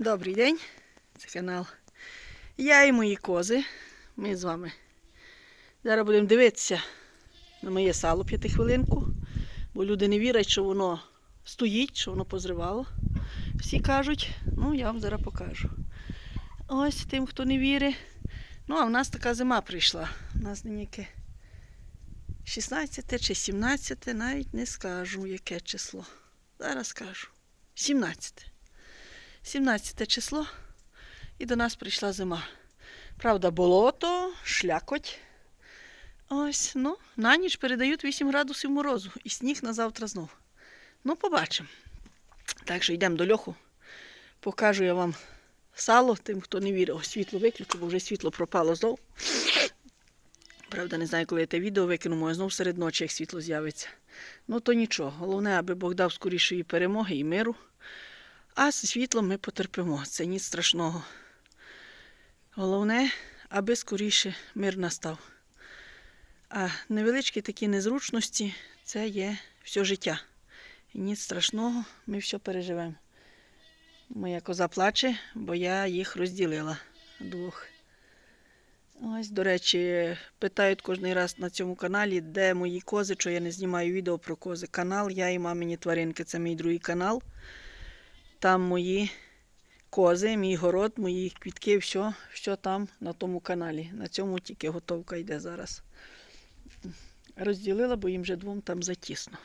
Добрий день, це канал. Я і мої кози. Ми з вами. Зараз будемо дивитися на моє сало п'ятихвилинку, бо люди не вірять, що воно стоїть, що воно позривало. Всі кажуть, ну я вам зараз покажу. Ось тим, хто не вірить. Ну, а в нас така зима прийшла. У нас ніяке 16 чи 17, навіть не скажу, яке число. Зараз скажу. 17. 17 число і до нас прийшла зима. Правда, болото, шлякоть. Ось, ну, на ніч передають 8 градусів морозу і сніг на завтра знов. Ну, побачимо. Так що йдемо до льоху. Покажу я вам сало, тим, хто не вірив. Світло виключу, бо вже світло пропало знов. Правда, не знаю, коли я те відео викину, може знов серед ночі, як світло з'явиться. Ну, то нічого. Головне, аби Бог дав скорішої перемоги і миру. А з світлом ми потерпимо. Це ніч страшного. Головне, аби скоріше мир настав. А невеличкі такі незручності це є все життя. І ніч страшного, ми все переживемо. Моя коза плаче, бо я їх розділила двох. Ось, до речі, питають кожен раз на цьому каналі, де мої кози, що я не знімаю відео про кози. Канал Я і мамині тваринки. Це мій другий канал. Там мої кози, мій город, мої квітки, все, все там на тому каналі. На цьому тільки готовка йде зараз. Розділила, бо їм вже двом там затісно.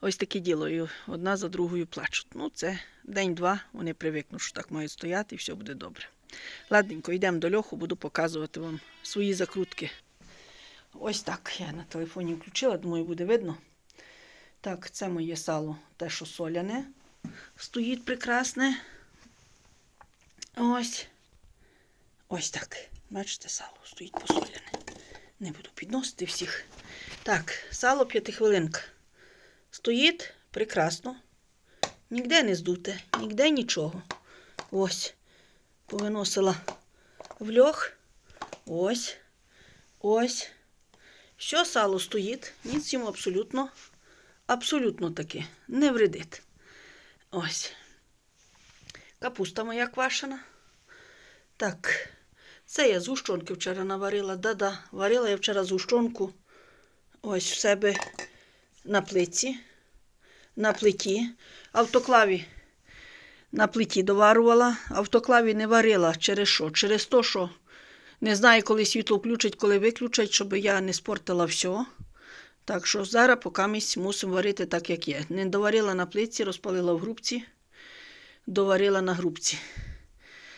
Ось таке діло. І одна за другою плачуть. Ну, це день-два, вони привикнуть, що так мають стояти і все буде добре. Ладненько, йдемо до льоху, буду показувати вам свої закрутки. Ось так. Я на телефоні включила, думаю, буде видно. Так, це моє сало, те, що соляне. Стоїть прекрасне. Ось. Ось так. Бачите, сало стоїть посоляне. Не буду підносити всіх. Так, сало п'ятихвилинка. Стоїть прекрасно. Ніде не здуте, ніде нічого. Ось. Повиносила в льох. Ось. Ось. Що сало стоїть, ніц йому абсолютно, абсолютно таки не вредить. Ось. Капуста моя квашена. Так, це я з гущонки вчора наварила. Да-да, варила я вчора з. Ось в себе на плиці, на плиті. Автоклаві на плиті доварувала, автоклаві не варила. Через що? Через те, що не знаю, коли світло включать, коли виключать, щоб я не спортила все. Так що зараз поки мусимо варити так, як є. Не доварила на плитці, розпалила в грубці, доварила на грубці.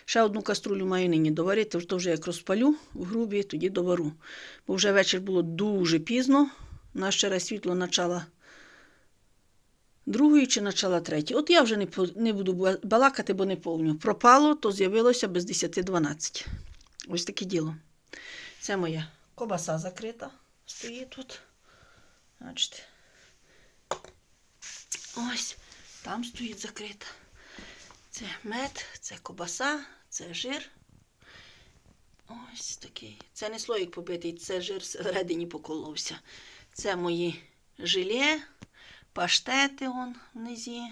Ще одну каструлю маю нині доварити, то вже як розпалю в грубі, тоді довару. Бо вже вечір було дуже пізно. Нас ще раз світло почало другої чи почала третій. От я вже не, не буду балакати, бо не повню. Пропало, то з'явилося без 10-12. Ось таке діло. Це моя кобаса закрита. Стоїть тут. Бачите. Ось там стоїть закрита. Це мед, це кобаса, це жир. Ось такий. Це не слоїк побитий, це жир всередині поколовся. Це мої желе, паштети он внизі.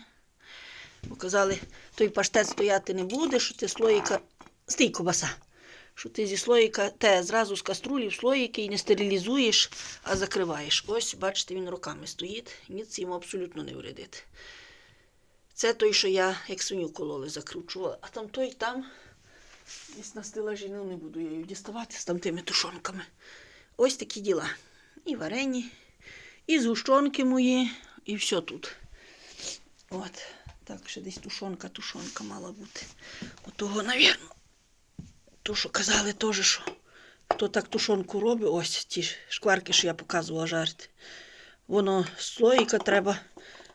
Бо казали, той паштет стояти не буде, що ти слоїка. Стій кобаса. Що ти зі слоїка те зразу з каструлі в слоїки і не стерилізуєш, а закриваєш. Ось, бачите, він руками стоїть, ніц йому абсолютно не вредить. Це той, що я як свиню кололи закручувала, а там той там. Десь на стелажі ну, не буду я її діставати з там тими тушонками. Ось такі діла. І варені, і згущенки мої, і все тут. От. Так, ще десь тушонка, тушонка мала бути. Отого, навірно. То, що казали теж, що хто так тушонку робить, ось ті шкварки, що я показувала жарити. Воно слоїка треба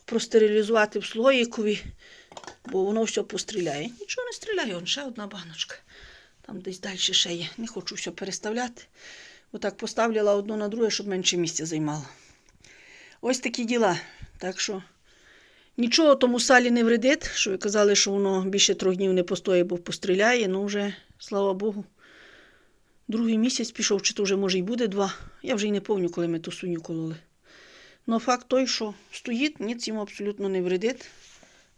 простерилізувати в слоїкові, бо воно все постріляє. Нічого не стріляє, ще одна баночка. Там десь далі ще є. Не хочу все переставляти. Отак поставляла одну на друге, щоб менше місця займало. Ось такі діла. Так що нічого тому салі не вредить, що ви казали, що воно більше трьох днів не постоїть, бо постріляє. Ну вже, слава Богу. Другий місяць пішов, чи то вже може й буде два. Я вже й не пам'ятаю, коли ми ту свиню кололи. Ну, факт той, що стоїть, ніц йому абсолютно не вредить.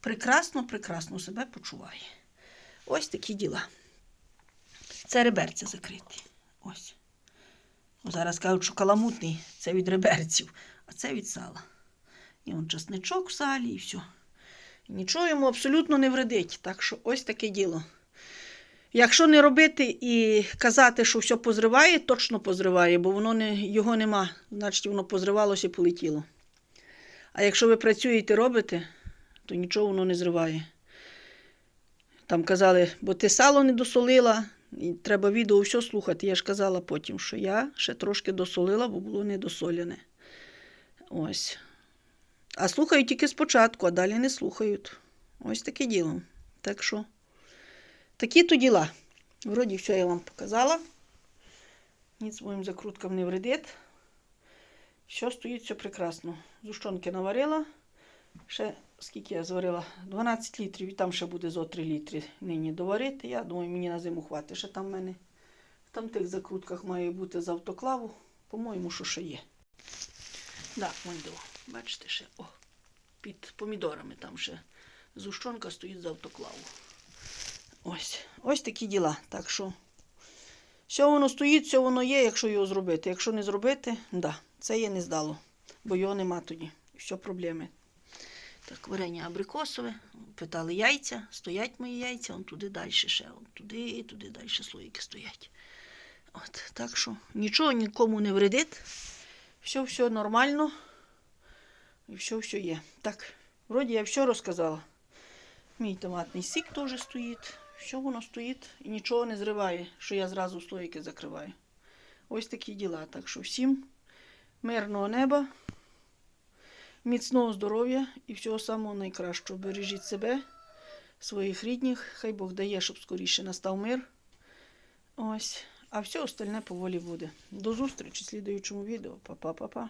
прекрасно, прекрасно себе почуває. Ось такі діла. Це реберця закриті. Ось. Зараз кажуть, що каламутний це від реберців, а це від сала. І он часничок в салі, і все. Нічого йому абсолютно не вредить. Так що ось таке діло. Якщо не робити і казати, що все позриває, точно позриває, бо воно не, його нема, значить воно позривалося і полетіло. А якщо ви працюєте робите, то нічого воно не зриває. Там казали, бо ти сало не досолила, і треба відео все слухати. Я ж казала потім, що я ще трошки досолила, бо було недосолене. Ось. А слухають тільки спочатку, а далі не слухають. Ось таке діло. Так що, такі то діла. Вроді все я вам показала. Ніц моїм закруткам не вредить. Все стоїть все прекрасно. Зущонки наварила. Ще скільки я зварила? 12 літрів, і там ще буде зо 3 літри нині доварити. Я думаю, мені на зиму хватить. Ще там в мене в там тих закрутках має бути з автоклаву. По-моєму, що ще є. Так, да, вон диво. Бачите, ще о, під помідорами там ще зущонка стоїть з автоклаву. Ось. Ось такі діла. Так що все воно стоїть, все воно є, якщо його зробити. Якщо не зробити, да, це є не здало, бо його нема тоді. Все проблеми. Так, варення абрикосове. Питали яйця, стоять мої яйця, он туди далі ще, он туди і туди далі слоїки стоять. От, так що нічого нікому не вредить. Все, все нормально. І все, все є. Так, вроді я все розказала. Мій томатний сік теж стоїть. Все воно стоїть і нічого не зриває, що я зразу слоїки закриваю. Ось такі діла. Так що всім мирного неба, міцного здоров'я і всього самого найкращого. Бережіть себе, своїх рідних. Хай Бог дає, щоб скоріше настав мир. Ось. А все остальне поволі буде. До зустрічі в слідуючому відео. Па-па-па-па.